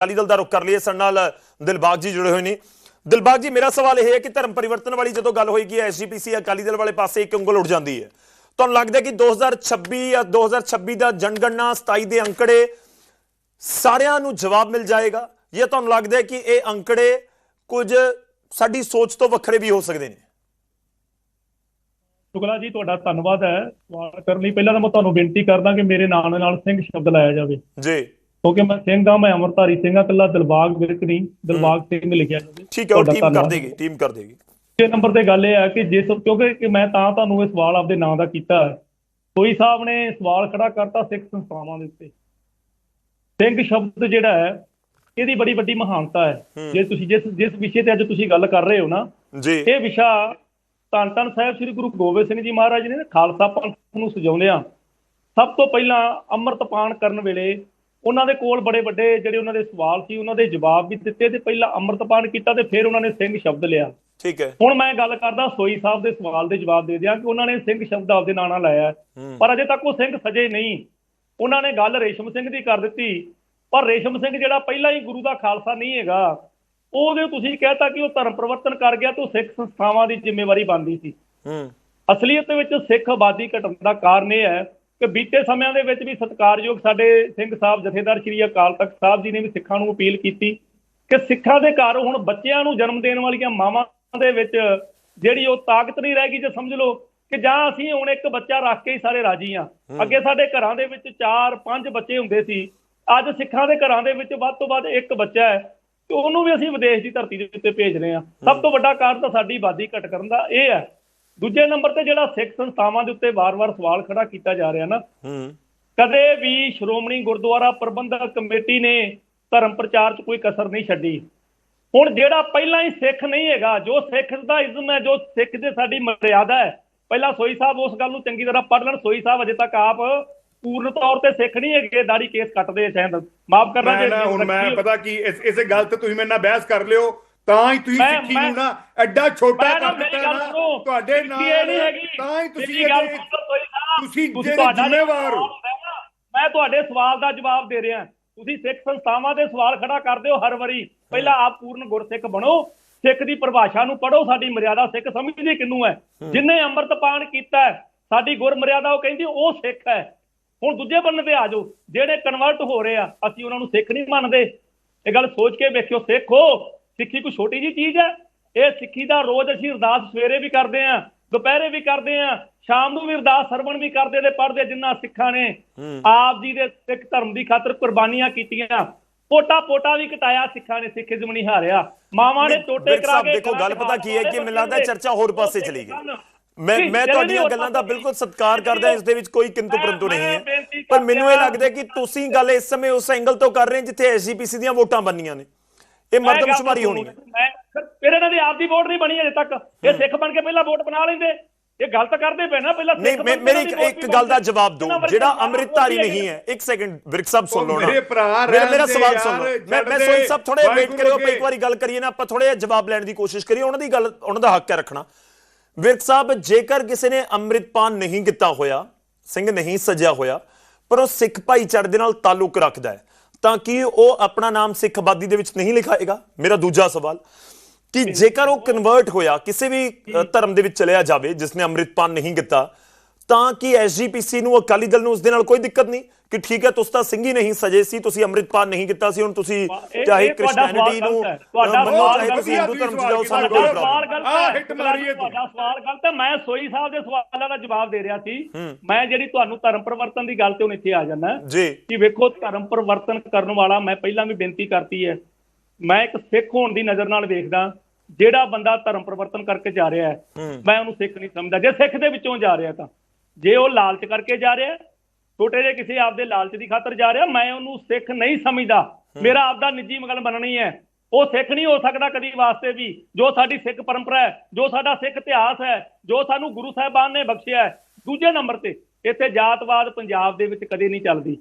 ਅਕਾਲੀ ਦਲ ਦਾ ਰੁਖ ਕਰ ਲਈਏ ਸਾਡੇ ਨਾਲ ਦਿਲਬਾਗ ਜੀ ਜੁੜੇ ਹੋਏ ਨੇ। ਦਿਲਬਾਗ ਜੀ ਮੇਰਾ ਸਵਾਲ ਇਹ ਹੈ ਕਿ ਧਰਮ ਪਰਿਵਰਤਨ ਵਾਲੀ ਜਦੋਂ ਗੱਲ ਹੋਏਗੀ ਐਸਜੀਪੀਸੀ ਅਕਾਲੀ ਦਲ ਵਾਲੇ ਪਾਸੇ ਇੱਕ ਉਂਗਲ ਉੱਠ ਜਾਂਦੀ ਹੈ। ਤੁਹਾਨੂੰ ਲੱਗਦਾ ਕਿ 2026 ਜਾਂ 2026 ਦਾ ਜਨਗਣਨਾ 27 ਦੇ ਅੰਕੜੇ ਸਾਰਿਆਂ ਨੂੰ ਜਵਾਬ ਮਿਲ ਜਾਏਗਾ? ਜਾਂ ਤੁਹਾਨੂੰ ਲੱਗਦਾ ਕਿ ਇਹ ਅੰਕੜੇ ਕੁਝ ਸਾਡੀ ਸੋਚ ਤੋਂ ਵੱਖਰੇ ਵੀ ਹੋ ਸਕਦੇ ਨੇ? ਸ਼ੁਕਲਾ ਜੀ ਤੁਹਾਡਾ ਧੰਨਵਾਦ ਹੈ। ਸਵਾਲ ਕਰਨ ਲਈ ਪਹਿਲਾਂ ਤਾਂ ਮੈਂ ਤੁਹਾਨੂੰ ਬੇਨਤੀ ਕਰਦਾ ਕਿ ਮੇਰੇ ਨਾਮ ਨਾਲ ਸਿੰਘ ਸ਼ਬਦ ਲਾਇਆ ਜਾਵੇ। ਜੀ। ਕਿਉਂਕਿ ਮੈਂ ਸਿੰਘ ਆ ਮੈਂ ਅਮਰਧਾਰੀ ਸਿੰਘ ਆ ਕੱਲਾ ਦਿਲਬਾਗ ਵਿਰਕ ਨਹੀਂ ਦਿਲਬਾਗ ਸਿੰਘ ਲਿਖਿਆ ਠੀਕ ਹੈ ਉਹ ਟੀਮ ਕਰ। ਦੇਗੀ ਟੀਮ ਕਰ ਦੇਗੀ। ਛੇ ਨੰਬਰ ਤੇ ਗੱਲ ਇਹ ਹੈ ਕਿ ਜਿਸ ਕਿਉਂਕਿ ਮੈਂ ਤਾਂ ਤੁਹਾਨੂੰ ਇਹ ਸਵਾਲ ਆਪਦੇ ਨਾਂ ਦਾ ਕੀਤਾ ਕੋਈ ਸਾਹਿਬ ਨੇ ਸਵਾਲ ਖੜਾ ਕਰਤਾ ਸਿੱਖ ਸੰਸਥਾਵਾਂ ਦੇ ਉੱਤੇ। ਸਿੰਘ ਸ਼ਬਦ ਜਿਹੜਾ ਹੈ ਇਹਦੀ ਬੜੀ ਵੱਡੀ ਮਹਾਨਤਾ ਹੈ। ਜੇ ਤੁਸੀਂ ਜਿਸ ਜਿਸ ਵਿਸ਼ੇ ਤੇ ਅੱਜ ਤੁਸੀਂ ਗੱਲ ਕਰ ਰਹੇ ਹੋ ਨਾ ਜੀ। ਇਹ ਵਿਸ਼ਾ ਧੰਨ ਧੰਨ ਸਾਹਿਬ ਸ੍ਰੀ ਗੁਰੂ ਗੋਬਿੰਦ ਸਿੰਘ ਜੀ ਮਹਾਰਾਜ ਨੇ ਨਾ ਖਾਲਸਾ ਪੰਥ ਨੂੰ ਸਜਾਉਂਦਿਆਂ ਸਭ ਤੋਂ ਪਹਿਲਾਂ ਅੰਮ੍ਰਿਤਪਾਨ ਕਰਨ ਵੇਲੇ ਉਹਨਾਂ ਦੇ ਕੋਲ ਬੜੇ ਵੱਡੇ ਜਿਹੜੇ ਉਹਨਾਂ ਦੇ ਸਵਾਲ ਸੀ ਉਹਨਾਂ ਦੇ ਜਵਾਬ ਵੀ ਦਿੱਤੇ ਤੇ ਪਹਿਲਾਂ ਅੰਮ੍ਰਿਤਪਾਨ ਕੀਤਾ ਤੇ ਫਿਰ ਉਹਨਾਂ ਨੇ ਸਿੰਘ ਸ਼ਬਦ ਲਿਆ। ਠੀਕ ਹੈ। ਹੁਣ ਮੈਂ ਗੱਲ ਕਰਦਾ ਸੋਈ ਸਾਹਿਬ ਦੇ ਸਵਾਲ ਦੇ ਜਵਾਬ ਦੇ ਦਿਆਂ ਕਿ ਉਹਨਾਂ ਨੇ ਸਿੰਘ ਸ਼ਬਦ ਆਪਦੇ ਨਾਂ ਨਾਲ ਲਾਇਆ। ਪਰ ਅਜੇ ਤੱਕ ਉਹ ਸਿੰਘ ਸਜੇ ਨਹੀਂ। ਉਹਨਾਂ ਨੇ ਗੱਲ ਰੇਸ਼ਮ ਸਿੰਘ ਦੀ ਕਰ ਦਿੱਤੀ। ਪਰ ਰੇਸ਼ਮ ਸਿੰਘ ਜਿਹੜਾ ਪਹਿਲਾਂ ਹੀ ਗੁਰੂ ਦਾ ਖਾਲਸਾ ਨਹੀਂ ਹੈਗਾ ਉਹਦੇ ਤੁਸੀਂ ਕਹਿਤਾ ਕਿ ਉਹ ਧਰਮ ਪਰਿਵਰਤਨ ਕਰ ਗਿਆ ਤੇ ਉਹ ਸਿੱਖ ਸੰਸਥਾਵਾਂ ਦੀ ਜ਼ਿੰਮੇਵਾਰੀ ਬਣਦੀ ਸੀ। ਹੂੰ। ਅਸਲੀਅਤ ਦੇ ਵਿੱਚ ਸਿੱਖ ਆਬਾਦੀ ਘਟਣ ਦਾ ਕਾਰਨ ਇਹ ਹੈ ਕਿ ਬੀਤੇ ਸਮਿਆਂ ਦੇ ਵਿੱਚ ਵੀ ਸਤਿਕਾਰਯੋਗ ਸਾਡੇ ਸਿੰਘ ਸਾਹਿਬ ਜਥੇਦਾਰ ਸ਼੍ਰੀ ਅਕਾਲ ਤਖਤ ਸਾਹਿਬ ਜੀ ਨੇ ਵੀ ਸਿੱਖਾਂ ਨੂੰ ਅਪੀਲ ਕੀਤੀ ਕਿ ਸਿੱਖਾਂ ਦੇ ਘਰ ਹੁਣ ਬੱਚਿਆਂ ਨੂੰ ਜਨਮ ਦੇਣ ਵਾਲੀਆਂ ਮਾਵਾਂ ਦੇ ਵਿੱਚ ਜਿਹੜੀ ਉਹ ਤਾਕਤ ਨਹੀਂ ਰਹਿ ਗਈ ਜੇ ਸਮਝ ਲਓ ਕਿ ਜਾਂ ਅਸੀਂ ਹੁਣ ਇੱਕ ਬੱਚਾ ਰੱਖ ਕੇ ਹੀ ਸਾਰੇ ਰਾਜੀ ਆ ਅੱਗੇ ਸਾਡੇ ਘਰਾਂ ਦੇ ਵਿੱਚ 4 5 ਬੱਚੇ ਹੁੰਦੇ ਸੀ। ਅੱਜ ਸਿੱਖਾਂ ਦੇ ਘਰਾਂ ਦੇ ਵਿੱਚ ਵੱਧ ਤੋਂ ਵੱਧ ਇੱਕ ਬੱਚਾ ਹੈ ਤੇ ਉਹਨੂੰ ਵੀ ਅਸੀਂ ਵਿਦੇਸ਼ ਦੀ ਧਰਤੀ ਦੇ ਉੱਤੇ ਭੇਜ ਰਹੇ ਹਾਂ। ਸਭ ਤੋਂ ਵੱਡਾ ਕਾਰਨ ਤਾਂ ਸਾਡੀ ਆਬਾਦੀ ਘਟ ਕਰਨ ਦਾ ਇਹ ਹੈ। ਦੂਜੇ ਨੰਬਰ ਤੇ ਜਿਹੜਾ ਸਿੱਖ ਸੰਸਥਾਵਾਂ ਦੇ ਉੱਤੇ ਵਾਰ-ਵਾਰ ਸਵਾਲ ਖੜਾ ਕੀਤਾ ਜਾ ਰਿਹਾ ਨਾ ਹੂੰ। ਕਦੇ ਵੀ ਸ਼੍ਰੋਮਣੀ ਗੁਰਦੁਆਰਾ ਪ੍ਰਬੰਧਕ ਕਮੇਟੀ ਨੇ ਧਰਮ ਪ੍ਰਚਾਰ 'ਚ ਕੋਈ ਕਸਰ ਨਹੀਂ ਛੱਡੀ। ਹੁਣ ਜਿਹੜਾ ਪਹਿਲਾਂ ਹੀ ਸਿੱਖ ਨਹੀਂ ਹੈਗਾ ਜੋ ਸਿੱਖ ਦਾ ਇਜ਼ਮ ਹੈ ਜੋ ਸਿੱਖ ਦੇ ਸਾਡੀ ਮਰਿਆਦਾ ਹੈ ਪਹਿਲਾਂ ਸੋਈ ਸਾਹਿਬ ਉਸ ਗੱਲ ਨੂੰ ਚੰਗੀ ਤਰ੍ਹਾਂ ਪੜ੍ਹ ਲੈਣ ਸੋਈ ਸਾਹਿਬ ਅਜੇ ਤੱਕ ਆਪ ਪੂਰਨ ਤੌਰ ਤੇ ਸਿੱਖ ਨਹੀਂ ਹੈਗੇ ਦਾੜੀ ਕੇਸ ਕੱਟਦੇ ਆ ਸ਼ਾਇਦ। ਮਾਫ ਕਰਨਾ ਨਾ ਹੁਣ ਮੈਂ ਪਤਾ ਕੀ ਇਸ ਇਸੇ ਗੱਲ ਤੇ ਤੁਸੀਂ ਮੇਰੇ ਨਾਲ ਬਹਿਸ ਕਰ ਲਿਓ। ਤਾਂ ਹੀ ਤੁਸੀਂ ਮੈਂ- ਨੂੰ ਨਾ ਐਡਾ ਛੋਟਾ ਕਰ ਦਿੱਤਾ ਨਾ ਤੁਹਾਡੇ ਇਹ ਨਾਲ ਤਾਂ ਹੀ ਤੁਸੀਂ ਸਾਹਿਬ ਤੁਸੀਂ ਜਿਹੜੇ ਜ਼ਿੰਮੇਵਾਰ ਹੋ। ਮੈਂ ਤੁਹਾਡੇ ਸਵਾਲ ਦਾ ਜਵਾਬ ਦੇ ਰਿਹਾ। ਤੁਸੀਂ ਸਿੱਖ ਸੰਸਥਾਵਾਂ ਦੇ ਸਵਾਲ ਖੜਾ ਕਰਦੇ ਹੋ ਹਰ ਵਾਰੀ। ਪਹਿਲਾਂ ਆਪ ਪੂਰਨ ਗੁਰਸਿੱਖ ਬਣੋ। ਸਿੱਖ ਦੀ ਪਰਿਭਾਸ਼ਾ ਨੂੰ ਪੜੋ ਸਾਡੀ ਮਰਿਆਦਾ ਸਿੱਖ ਸਮਝਦੀ ਕਿੰਨੂੰ ਹੈ? ਜਿਨੇ ਅੰਮ੍ਰਿਤਪਾਨ ਕੀਤਾ ਸਾਡੀ ਗੁਰ ਮਰਿਆਦਾ ਉਹ ਕਹਿੰਦੀ ਉਹ ਸਿੱਖ ਹੈ। ਹੁਣ ਦੂਜੇ ਬੰਨੇ ਤੇ ਆ ਜਾਓ। ਜਿਹੜੇ ਕਨਵਰਟ ਹੋ ਰਹੇ ਆ ਅਸੀਂ ਉਹਨਾਂ ਨੂੰ ਸਿੱਖ ਨਹੀਂ ਮੰਨਦੇ। ਇਹ ਗੱਲ ਸੋਚ ਕੇ ਵੇਖਿਓ ਸਿੱਖ ਹੋ। ਸਿੱਖੀ ਕੋਈ ਛੋਟੀ ਜੀ ਚੀਜ਼ ਹੈ? ਇਹ ਸਿੱਖੀ ਦਾ ਰੋਜ਼ ਅਸੀਂ ਅਰਦਾਸ ਸਵੇਰੇ ਵੀ ਕਰਦੇ ਆ ਦੁਪਹਿਰੇ ਵੀ ਕਰਦੇ ਆ ਸ਼ਾਮ ਨੂੰ ਵੀ ਅਰਦਾਸ ਸਰਵਣ ਵੀ ਕਰਦੇ ਤੇ ਪੜ੍ਹਦੇ ਜਿੰਨਾ ਸਿੱਖਾਂ ਨੇ। ਆਪ ਜੀ ਦੇ ਸਿੱਖ ਧਰਮ ਦੀ ਖਾਤਰ ਕੁਰਬਾਨੀਆਂ ਕੀਤੀਆਂ। ਪੋਟਾ ਪੋਟਾ ਵੀ ਕਟਾਇਆ ਸਿੱਖਾਂ ਨੇ ਸਿੱਖੀਜ਼ਮ ਨਹੀਂ ਹਾਰਿਆ। ਮਾਵਾਂ ਨੇ ਟੋਟੇ ਕਰਾ ਕੇ ਦੇਖੋ ਗੱਲ ਪਤਾ ਕੀ ਹੈ ਕਿ ਮੈਨੂੰ ਲੱਗਦਾ ਚਰਚਾ ਹੋਰ ਪਾਸੇ ਚਲੀ ਗਈ। ਮੈਂ ਮੈਂ ਤੁਹਾਡੀਆਂ ਗੱਲਾਂ ਦਾ ਬਿਲਕੁਲ ਸਤਿਕਾਰ ਕਰਦਾ ਇਸ ਦੇ ਵਿੱਚ ਕੋਈ ਕਿੰਤੂ ਪਰੰਤੂ ਨਹੀਂ ਹੈ। ਪਰ ਮੈਨੂੰ ਇਹ ਲੱਗਦਾ ਕਿ ਤੁਸੀਂ ਗੱਲ ਇਸ ਸਮੇਂ ਉਸ ਐਂਗਲ ਤੋਂ ਕਰ ਰਹੇ ਜਿੱਥੇ ਐਸਜੀਪੀਸੀ ਦੀਆਂ ਵੋਟਾਂ ਬਣਨੀਆਂ ਨੇ। ਇਹ ਮਰਦਮਸ਼ੁਮਾਰੀ ਹੋਣੀ ਹੈ। ਮੈਂ ਫਿਰ ਇਹਨਾਂ ਦੀ ਆਪ ਦੀ ਵੋਟ ਨਹੀਂ ਬਣੀ ਅਜੇ ਤੱਕ। ਇਹ ਸਿੱਖ ਬਣ ਕੇ ਪਹਿਲਾਂ ਵੋਟ ਬਣਾ ਲੈਂਦੇ। ਇਹ ਗਲਤ ਕਰਦੇ ਪਏ ਨਾ ਪਹਿਲਾਂ ਨਹੀਂ ਮੇਰੀ ਇੱਕ ਗੱਲ ਦਾ ਜਵਾਬ ਦਿਓ। ਜਿਹੜਾ ਅੰਮ੍ਰਿਤਧਾਰੀ ਨਹੀਂ ਹੈ ਇੱਕ ਸੈਕਿੰਡ ਵਿਰਕ ਸਾਹਿਬ ਸੁਣ ਲਓ ਨਾ। ਮੇਰੇ ਭਰਾ ਮੇਰਾ ਸਵਾਲ ਸੁਣ ਲਓ। ਮੈਂ ਮੈਂ ਦੇ, ਸਾਹਿਬ ਥੋੜੇ ਵੇਟ ਕਰਿਓ ਆਪਾਂ। ਇੱਕ ਵਾਰੀ ਗੱਲ ਕਰੀਏ ਨਾ ਆਪਾਂ ਥੋੜੇ ਜਿਹਾ ਜਵਾਬ ਲੈਣ ਦੀ ਕੋਸ਼ਿਸ਼ ਕਰੀਏ ਉਹਨਾਂ ਦੀ ਗੱਲ ਉਹਨਾਂ ਦਾ ਹੱਕ ਹੈ ਰੱਖਣਾ। ਵਿਰਕ ਸਾਹਿਬ ਜੇਕਰ ਕਿਸੇ ਨੇ ਅੰਮ੍ਰਿਤਪਾਨ ਨਹੀਂ ਕੀਤਾ ਹੋਇਆ ਸਿੰਘ ਨਹੀਂ ਸਜਿਆ ਹੋਇਆ ਪਰ ਉਹ ਸਿੱਖ ਭਾਈਚਾਰੇ ਦੇ ਨਾਲ ਤਾਲੁਕ ਰੱਖਦਾ ਹੈ ਤਾਂ ਕਿ ਉਹ ਆਪਣਾ ਨਾਮ ਸਿੱਖ ਆਬਾਦੀ ਦੇ ਵਿੱਚ ਨਹੀਂ ਲਿਖਾਏਗਾ? ਮੇਰਾ ਦੂਜਾ ਸਵਾਲ ਕਿ ਜੇਕਰ ਉਹ ਕਨਵਰਟ ਹੋਇਆ, ਕਿਸੇ ਵੀ ਧਰਮ ਦੇ ਵਿੱਚ ਚਲਿਆ ਜਾਵੇ, ਜਿਸ ਨੇ ਅੰਮ੍ਰਿਤਪਾਨ ਨਹੀਂ ਕੀਤਾ ਤਾਂ ਕੀ ਐਸਜੀਪੀਸੀ ਨੂੰ ਅਕਾਲੀ ਦਲ ਨੂੰ ਉਸ ਦੇ ਨਾਲ ਕੋਈ ਦਿੱਕਤ ਨਹੀਂ ਕਿ ਠੀਕ ਹੈ ਤੁਸੀਂ ਤਾਂ ਸਿੰਘ ਹੀ ਨਹੀਂ ਸਜੇ ਸੀ ਤੁਸੀਂ ਅੰਮ੍ਰਿਤਪਾਨ ਨਹੀਂ ਕੀਤਾ ਸੀ ਹੁਣ ਤੁਸੀਂ ਚਾਹੇ ਕ੍ਰਿਸਚੀਅਨਿਟੀ ਨੂੰ ਗਲਤ ਹੈ। ਤੁਹਾਡਾ ਸਵਾਲ ਤੁਸੀਂ ਹੈ। ਹਿੰਦੂ ਧਰਮ ਚ ਜਾਓ ਸਾਨੂੰ ਕੋਈ ਪ੍ਰੋਬਲਮ ਹੈ। ਹਿੱਟ ਮਾਰੀ ਹੈ। ਤੁਹਾਡਾ ਸਵਾਲ ਗਲਤ ਹੈ। ਮੈਂ ਸੋਈ ਸਾਹਿਬ ਦੇ ਸਵਾਲਾਂ ਦਾ ਜਵਾਬ ਦੇ ਰਿਹਾ ਸੀ। ਮੈਂ ਜਿਹੜੀ ਤੁਹਾਨੂੰ ਧਰਮ ਪਰਿਵਰਤਨ ਦੀ ਗੱਲ ਤੇ ਹੁਣ ਇੱਥੇ ਆ ਜਾਣਾ ਜੀ। ਕਿ ਵੇਖੋ ਧਰਮ ਪਰਿਵਰਤਨ ਕਰਨ ਵਾਲਾ ਮੈਂ ਪਹਿਲਾਂ ਵੀ ਬੇਨਤੀ ਕਰਤੀ ਹੈ। ਮੈਂ ਇੱਕ ਸਿੱਖ ਹੋਣ ਦੀ ਨਜ਼ਰ ਨਾਲ ਵੇਖਦਾ ਜਿਹੜਾ ਬੰਦਾ ਧਰਮ ਪਰਿਵਰਤਨ ਕਰਕੇ ਜਾ ਰਿਹਾ ਹੂੰ। ਮੈਂ ਉਹਨੂੰ ਸਿੱਖ ਨਹੀਂ ਸਮਝਦਾ। ਜੇ ਸਿੱਖ ਦੇ ਵਿੱਚੋਂ ਜਾ ਰਿਹਾ ਤਾਂ। ਜੇ ਉਹ ਲਾਲਚ ਕਰਕੇ ਜਾ ਰਿਹਾ ਛੋਟੇ ਜਿਹੇ ਕਿਸੇ ਆਪਦੇ ਲਾਲਚ ਦੀ ਖਾਤਰ ਜਾ ਰਿਹਾ ਮੈਂ ਉਹਨੂੰ ਸਿੱਖ ਨਹੀਂ ਸਮਝਦਾ। ਮੇਰਾ ਆਪਦਾ ਨਿੱਜੀ ਮਗਲ ਬਣਨੀ ਹੈ। ਉਹ ਸਿੱਖ ਨਹੀਂ ਹੋ ਸਕਦਾ ਕਦੀ ਵਾਸਤੇ ਵੀ। ਜੋ ਸਾਡੀ ਸਿੱਖ ਪਰੰਪਰਾ ਹੈ ਜੋ ਸਾਡਾ ਸਿੱਖ ਇਤਿਹਾਸ ਹੈ ਜੋ ਸਾਨੂੰ ਗੁਰੂ ਸਾਹਿਬਾਨ ਨੇ ਬਖਸ਼ਿਆ ਹੈ ਦੂਜੇ ਨੰਬਰ ਤੇ ਇੱਥੇ ਜਾਤਵਾਦ ਪੰਜਾਬ ਦੇ ਵਿੱਚ ਕਦੇ ਨਹੀਂ ਚੱਲਦੀ।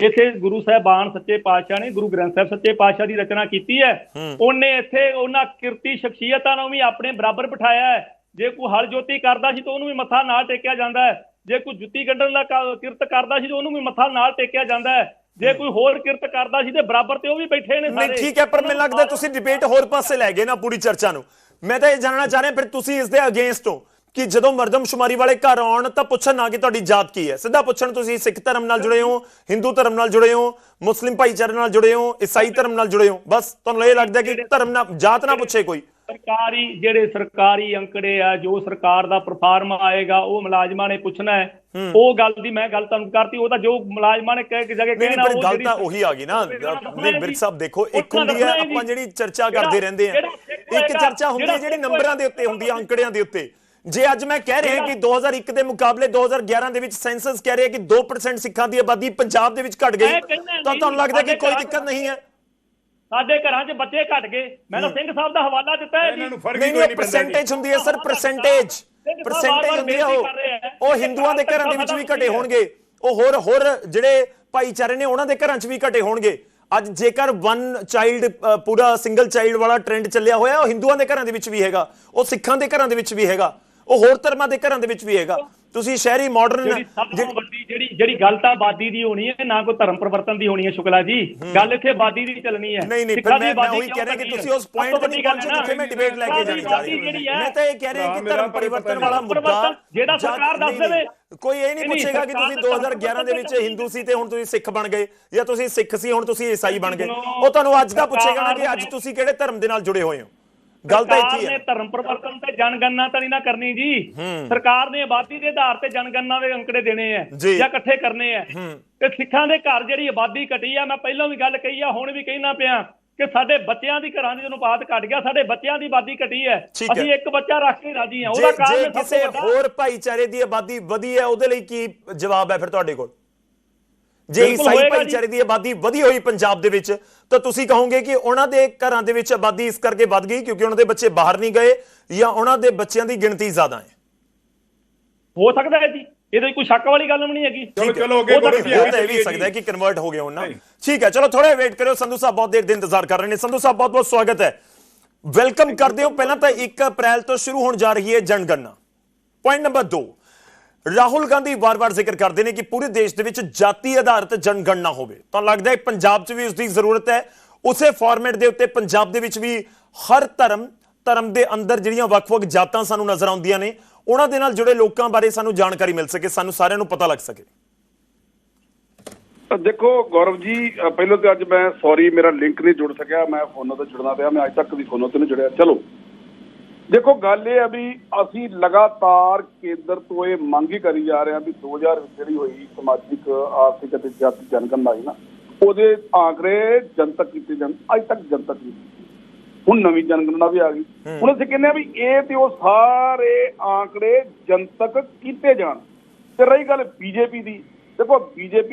ਇੱਥੇ ਗੁਰੂ ਸਾਹਿਬਾਨ ਸੱਚੇ ਪਾਤਸ਼ਾਹ ਨੇ ਗੁਰੂ ਗ੍ਰੰਥ ਸਾਹਿਬ ਸੱਚੇ ਪਾਤਸ਼ਾਹ ਦੀ ਰਚਨਾ ਕੀਤੀ ਹੈ। ਹੂੰ। ਉਹਨੇ ਇੱਥੇ ਉਹਨਾਂ ਕਿਰਤੀ ਸ਼ਖਸੀਅਤਾਂ ਨੂੰ ਵੀ ਆਪਣੇ ਬਰਾਬਰ ਬਿਠਾਇਆ ਹੈ। ਜੇ ਕੋਈ ਹਲ ਜੋਤੀ ਕਰਦਾ ਸੀ ਤਾਂ ਉਹਨੂੰ ਵੀ ਮੱਥਾ ਨਾਲ ਟੇਕਿਆ ਜਾਂਦਾ ਹੈ। ਜੇ ਕੋਈ ਜੁੱਤੀ ਕੱਢਣ ਦਾ ਕਿਰਤ ਕਰਦਾ ਸੀ ਤਾਂ ਉਹਨੂੰ ਵੀ ਮੱਥਾ ਨਾਲ ਟੇਕਿਆ ਜਾਂਦਾ ਹੈ। ਜੇ ਕੋਈ ਹੋਰ ਕਿਰਤ ਕਰਦਾ ਸੀ ਤੇ ਬਰਾਬਰ ਤੇ ਉਹ ਵੀ ਬੈਠੇ ਨੇ ਸਾਰੇ। ਠੀਕ ਹੈ ਪਰ ਮੈਨੂੰ ਲੱਗਦਾ ਤੁਸੀਂ ਡਿਬੇਟ ਹੋਰ ਪਾਸੇ ਲੈ ਗਏ ਨਾ ਪੂਰੀ ਚਰਚਾ ਨੂੰ। ਮੈਂ ਤਾਂ ਇਹ ਜਾਣਨਾ ਚਾਹ ਰਿਹਾ ਫਿਰ ਤੁਸੀਂ ਇਸ ਦੇ ਅਗੇਂਸਟ ਹੋ ਕਿ ਜਦੋਂ ਮਰਦਮਸ਼ੁਮਾਰੀ ਵਾਲੇ ਘਰ ਆਉਣ ਤਾਂ ਪੁੱਛਣ ਨਾ ਕਿ ਤੁਹਾਡੀ ਜਾਤ ਕੀ ਹੈ। ਸਿੱਧਾ ਪੁੱਛਣ ਤੁਸੀਂ ਸਿੱਖ ਧਰਮ ਨਾਲ ਜੁੜੇ ਹੋ ਹਿੰਦੂ ਧਰਮ ਨਾਲ ਜੁੜੇ ਹੋ ਮੁਸਲਿਮ ਭਾਈਚਾਰੇ ਨਾਲ ਜੁੜੇ ਹੋ ਈਸਾਈ ਧਰਮ ਨਾਲ ਜੁੜੇ ਹੋ। ਬਸ ਤੁਹਾਨੂੰ ਇਹ ਲੱਗਦਾ ਕਿ ਧਰਮ ਨਾਲ ਜਾਤ ਨਾ ਪੁੱਛੇ ਕੋਈ। ਸਰਕਾਰੀ ਜਿਹੜੇ ਸਰਕਾਰੀ ਅੰਕੜੇ ਆ ਜੋ ਸਰਕਾਰ ਦਾ ਪਰਫਾਰਮ ਆਏਗਾ ਉਹ ਮੁਲਾਜ਼ਮਾਂ ਨੇ ਪੁੱਛਣਾ ਹੈ। ਉਹ ਗੱਲ ਦੀ ਮੈਂ ਗੱਲ ਤੁਹਾਨੂੰ ਕਰਤੀ ਉਹ ਤਾਂ ਜੋ ਮੁਲਾਜ਼ਮਾਂ ਨੇ ਕਹਿ ਕੇ ਨਹੀਂ ਕਹਿਣਾ ਉਹ ਗੱਲ ਤਾਂ ਉਹੀ ਆ ਗਈ ਨਾ। ਨਹੀਂ ਬਿਰਕ ਸਾਹਿਬ ਦੇਖੋ ਇੱਕ ਹੁੰਦੀ ਹੈ ਆਪਾਂ ਜਿਹੜੀ ਚਰਚਾ ਕਰਦੇ ਰਹਿੰਦੇ ਆ ਇੱਕ ਚਰਚਾ ਹੁੰਦੀ ਹੈ ਜਿਹੜੀ ਨੰਬਰਾਂ ਦੇ ਉੱਤੇ ਹੁੰਦੀ ਹੈ ਅੰਕੜਿਆਂ ਦੇ ਉੱਤੇ। ਜੇ ਅੱਜ ਮੈਂ ਕਹਿ ਰਿਹਾ ਕਿ 2001 ਦੇ ਮੁਕਾਬਲੇ 2011 ਦੇ ਵਿੱਚ ਸੈਂਸਸ ਕਹਿ ਰਿਹਾ ਕਿ 2% ਸਿੱਖਾਂ ਦੀ ਆਬਾਦੀ ਪੰਜਾਬ ਦੇ ਵਿੱਚ ਘਟ ਗਈ ਤਾਂ ਤੁਹਾਨੂੰ ਲੱਗਦਾ ਕਿ ਕੋਈ ਦਿੱਕਤ ਨਹੀਂ ਹੈ? ਸਾਡੇ ਘਰਾਂ 'ਚ ਬੱਚੇ ਘਟ ਗਏ। ਮੈਂ ਤਾਂ ਸਿੰਘ ਸਾਹਿਬ ਦਾ ਹਵਾਲਾ ਦਿੱਤਾ ਹੈ ਜੀ। ਇਹਨਾਂ ਨੂੰ ਫ਼ਰਕ ਹੀ ਨਹੀਂ ਕੋਈ ਨਹੀਂ ਨਹੀਂ ਪੈਂਦਾ ਜੀ। ਪਰਸੈਂਟੇਜ ਹੁੰਦੀ ਹੈ ਸਰ ਪਰਸੈਂਟੇਜ ਪਰਸੈਂਟੇਜ ਹੁੰਦੀ ਹੈ ਉਹ ਉਹ ਹਿੰਦੂਆਂ ਦੇ ਘਰਾਂ ਦੇ ਵਿੱਚ ਵੀ ਘਟੇ ਹੋਣਗੇ। ਉਹ ਹੋਰ ਹੋਰ ਜਿਹੜੇ ਭਾਈਚਾਰੇ ਨੇ ਉਹਨਾਂ ਦੇ ਘਰਾਂ 'ਚ ਵੀ ਘਟੇ ਹੋਣਗੇ। ਅੱਜ ਜੇਕਰ ਵਨ ਚਾਈਲਡ ਪੂਰਾ ਸਿੰਗਲ ਚਾਈਲਡ ਵਾਲਾ ਟ੍ਰੈਂਡ ਚੱਲਿਆ ਹੋਇਆ ਉਹ ਹਿੰਦੂਆਂ ਦੇ ਘਰਾਂ ਦੇ ਵਿੱਚ ਵੀ ਹੈਗਾ। ਉਹ ਸਿੱਖਾਂ ਦੇ ਘਰਾਂ ਦੇ ਵਿੱਚ ਵੀ ਹੈਗਾ। ਉਹ ਹੋਰ ਧਰਮਾਂ ਦੇ ਘਰਾਂ ਦੇ ਵਿੱਚ ਵੀ ਹੈਗਾ। ਤੁਸੀਂ ਸ਼ਹਿਰੀ ਜਿਹੜੀ ਮਾਡਰਨ ਸਭ ਤੋਂ ਵੱਡੀ ਜਿਹੜੀ ਜਿਹੜੀ ਗੱਲ ਤਾਂ ਆਬਾਦੀ ਦੀ ਹੋਣੀ ਹੈ ਨਾ ਕੋਈ ਧਰਮ ਪਰਿਵਰਤਨ ਦੀ ਹੋਣੀ ਹੈ ਸ਼ੁਕਲਾ ਜੀ। ਗੱਲ ਇੱਥੇ ਆਬਾਦੀ ਦੀ ਚੱਲਣੀ ਹੈ। ਨਹੀਂ ਨਹੀਂ ਮੈਂ ਉਹੀ ਕਹਿ ਰਿਹਾ ਕਿ ਤੁਸੀਂ? ਉਸ ਪੁਆਇੰਟ ਤੇ ਨਹੀਂ ਪਹੁੰਚੇ ਜਿੱਥੇ ਮੈਂ ਡਿਬੇਟ ਲੈ ਕੇ ਜਾਣੀ ਚਾਹ ਜਿਹੜੀ ਰਿਹਾ ਹੈ। ਮੈਂ ਤਾਂ ਇਹ ਕਹਿ ਰਿਹਾ ਕਿ ਧਰਮ ਪਰ ਪਰਿਵਰਤਨ ਵਾਲਾ। ਮੁੱਦਾ ਜਿਹੜਾ ਸਰਕਾਰ ਦੱਸ ਦੇਵੇ। ਕੋਈ ਇਹ ਨਹੀਂ ਪੁੱਛੇਗਾ ਕਿ ਤੁਸੀਂ ਸਰਕਾਰ 2011 ਦੇ ਵਿੱਚ ਹਿੰਦੂ ਸੀ ਤੇ ਹੁਣ ਤੁਸੀਂ ਸਿੱਖ ਬਣ ਗਏ ਜਾਂ ਤੁਸੀਂ ਸਿੱਖ ਸੀ ਹੁਣ ਤੁਸੀਂ ਈਸਾਈ ਬਣ ਗਏ। ਉਹ ਤੁਹਾਨੂੰ ਅੱਜ ਦਾ ਪੁੱਛੇਗਾ ਨਾ ਕਿ ਅੱਜ ਤੁਸੀਂ ਕਿਹੜੇ ਧਰਮ ਦੇ ਨਾਲ ਜੁੜੇ ਹੋਏ ਹੋ। ਗੱਲ ਤਾਂ ਇੱਥੇ ਹੀ ਸਰਕਾਰ ਨੇ ਹੈ ਧਰਮ ਪਰਿਵਰਤਨ ਤੇ ਜਨਗਣਨਾ ਤਾਂ ਨਹੀਂ ਨਾ ਕਰਨੀ ਜੀ। ਸਰਕਾਰ ਨੇ ਆਬਾਦੀ ਦੇ ਆਧਾਰ ਤੇ ਜਨਗਣਨਾ ਦੇ ਅੰਕੜੇ ਦੇਣੇ ਆ ਜੀ। ਇਕੱਠੇ ਕਰਨੇ ਆ। ਤੇ ਸਿੱਖਾਂ ਦੇ ਘਰ ਜਿਹੜੀ ਆਬਾਦੀ ਘਟੀ ਆ ਮੈਂ ਪਹਿਲਾਂ ਵੀ ਗੱਲ ਕਹੀ ਆ ਹੁਣ ਵੀ ਕਹਿਣਾ ਪਿਆ ਕਿ ਸਾਡੇ ਬੱਚਿਆਂ ਦੀ ਘਰਾਂ ਦੀ ਅਨੁਪਾਤ ਘਟ ਗਿਆ ਸਾਡੇ ਬੱਚਿਆਂ ਦੀ ਆਬਾਦੀ ਘਟੀ ਹੈ। ਅਸੀਂ ਇੱਕ ਬੱਚਾ ਰੱਖ ਕੇ ਰਾਜੀ ਆ ਉਹਦਾ ਕਾਰਨ ਜੇ ਸਭ ਤੋਂ ਕਿਸੇ ਵੱਡਾ- ਹੋਰ ਭਾਈਚਾਰੇ ਦੀ ਆਬਾਦੀ ਵਧੀ ਹੈ ਉਹਦੇ ਲਈ ਕੀ ਜਵਾਬ ਹੈ ਫਿਰ ਤੁਹਾਡੇ ਕੋਲ? ਜੇ ਈਸਾਈ। ਭਾਈਚਾਰੇ ਦੀ ਆਬਾਦੀ ਵਧੀ ਹੋਈ ਪੰਜਾਬ ਦੇ ਵਿੱਚ ਤਾਂ ਤੁਸੀਂ ਕਹੋਗੇ ਕਿ ਉਹਨਾਂ ਦੇ ਘਰਾਂ ਦੇ ਵਿੱਚ ਆਬਾਦੀ ਇਸ ਕਰਕੇ ਵੱਧ ਗਈ ਕਿਉਂਕਿ ਉਹਨਾਂ ਦੇ ਬੱਚੇ ਬਾਹਰ ਨਹੀਂ ਗਏ ਜਾਂ ਉਹਨਾਂ ਦੇ ਬੱਚਿਆਂ ਦੀ ਗਿਣਤੀ ਜ਼ਿਆਦਾ ਹੈ? ਹੋ ਸਕਦਾ ਹੈ ਜੀ। ਇਹਦੇ ਕੋਈ ਸ਼ੱਕ ਵਾਲੀ ਗੱਲ ਨਹੀਂ ਹੈਗੀ। ਚਲੋ ਚਲੋ ਅੱਗੇ ਹੋ ਤਾਂ ਇਹ ਵੀ ਸਕਦਾ ਹੈ। ਕਿ ਕਨਵਰਟ ਹੋ ਗਏ ਹੋਣ ਨਾ। ਨਹੀਂ। ਠੀਕ ਹੈ ਚਲੋ ਥੋੜਾ ਵੇਟ ਕਰਿਓ। ਸੰਧੂ ਸਾਹਿਬ ਬਹੁਤ ਦੇਰ ਦੇ ਇੰਤਜ਼ਾਰ ਕਰ ਰਹੇ ਨੇ। ਸੰਧੂ ਸਾਹਿਬ ਬਹੁਤ ਬਹੁਤ ਸਵਾਗਤ ਹੈ। ਵੈਲਕਮ ਕਰਦੇ ਹੋ। ਪਹਿਲਾਂ ਤਾਂ 1 ਅਪ੍ਰੈਲ ਤੋਂ ਸ਼ੁਰੂ ਹੋਣ ਜਾ ਰਹੀ ਹੈ ਜਨਗਣਨਾ। ਪੁਆਇੰਟ ਨੰਬਰ 2 ਰਾਹੁਲ ਗਾਂਧੀ ਵਾਰ-ਵਾਰ ਜ਼ਿਕਰ ਕਰਦੇ ਨੇ ਕਿ ਪੂਰੇ ਦੇਸ਼ ਦੇ ਵਿੱਚ ਜਾਤੀ ਆਧਾਰਿਤ ਜਨਗਣਨਾ ਹੋਵੇ। ਤਾਂ ਲੱਗਦਾ ਹੈ ਪੰਜਾਬ 'ਚ ਵੀ ਉਸ ਦੀ ਜ਼ਰੂਰਤ ਹੈ। ਉਸੇ ਫਾਰਮੈਟ ਦੇ ਉੱਤੇ ਪੰਜਾਬ ਦੇ ਵਿੱਚ ਵੀ ਹਰ ਧਰਮ ਧਰਮ ਦੇ ਅੰਦਰ ਜਿਹੜੀਆਂ ਵੱਖ-ਵੱਖ ਜਾਤਾਂ ਸਾਨੂੰ ਨਜ਼ਰ ਆਉਂਦੀਆਂ ਨੇ, ਉਹਨਾਂ ਦੇ ਨਾਲ ਜੁੜੇ ਲੋਕਾਂ ਬਾਰੇ ਸਾਨੂੰ ਜਾਣਕਾਰੀ ਮਿਲ ਸਕੇ, ਸਾਨੂੰ ਸਾਰਿਆਂ ਨੂੰ ਪਤਾ ਲੱਗ ਸਕੇ। ਦੇਖੋ ਗੌਰਵ ਜੀ ਪਹਿਲਾਂ ਤੇ ਅੱਜ ਮੈਂ ਸੌਰੀ ਮੇਰਾ ਲਿੰਕ ਨਹੀਂ ਜੁੜ ਸਕਿਆ, ਮੈਂ ਫੋਨੋਂ 'ਤੇ ਜੁੜਨਾ ਪਿਆ, ਮੈਂ ਅੱਜ ਤੱਕ ਵੀ ਫੋਨੋਂ ਤੇ ਨਹੀਂ ਜੁੜਿਆ। ਚਲੋ ਦੇਖੋ ਗੱਲ ਇਹ ਆ ਵੀ ਅਸੀਂ ਲਗਾਤਾਰ ਕੇਂਦਰ ਤੋਂ ਇਹ ਮੰਗ ਹੀ ਕਰੀ ਜਾ ਰਹੇ ਹਾਂ ਵੀ 2000 ਵਿੱਚ ਜਿਹੜੀ ਹੋਈ ਸਮਾਜਿਕ ਆਰਥਿਕ ਅਤੇ ਜਾਤੀ ਜਨਗਣਨਾ ਆਈ ਨਾ ਉਹਦੇ ਆંકੜੇ ਜਨਤਕ ਕੀਤੇ ਜਾਣ ਅੱਜ ਤੱਕ ਜਨਤਕ ਨਹੀਂ। ਹੁਣ ਨਵੀਂ ਜਨਗਣਨਾ ਵੀ ਆ ਗਈ। ਹੁਣ ਅਸੀਂ ਕਹਿੰਦੇ ਆ ਵੀ ਇਹ ਤੇ ਉਹ ਸਾਰੇ ਆંકੜੇ ਜਨਤਕ ਕੀਤੇ ਜਾਣ। ਤੇ ਰਹੀ ਗੱਲ ਬੀਜੇਪੀ ਦੀ। ਦੇਖੋ ਬੀਜੇਪੀ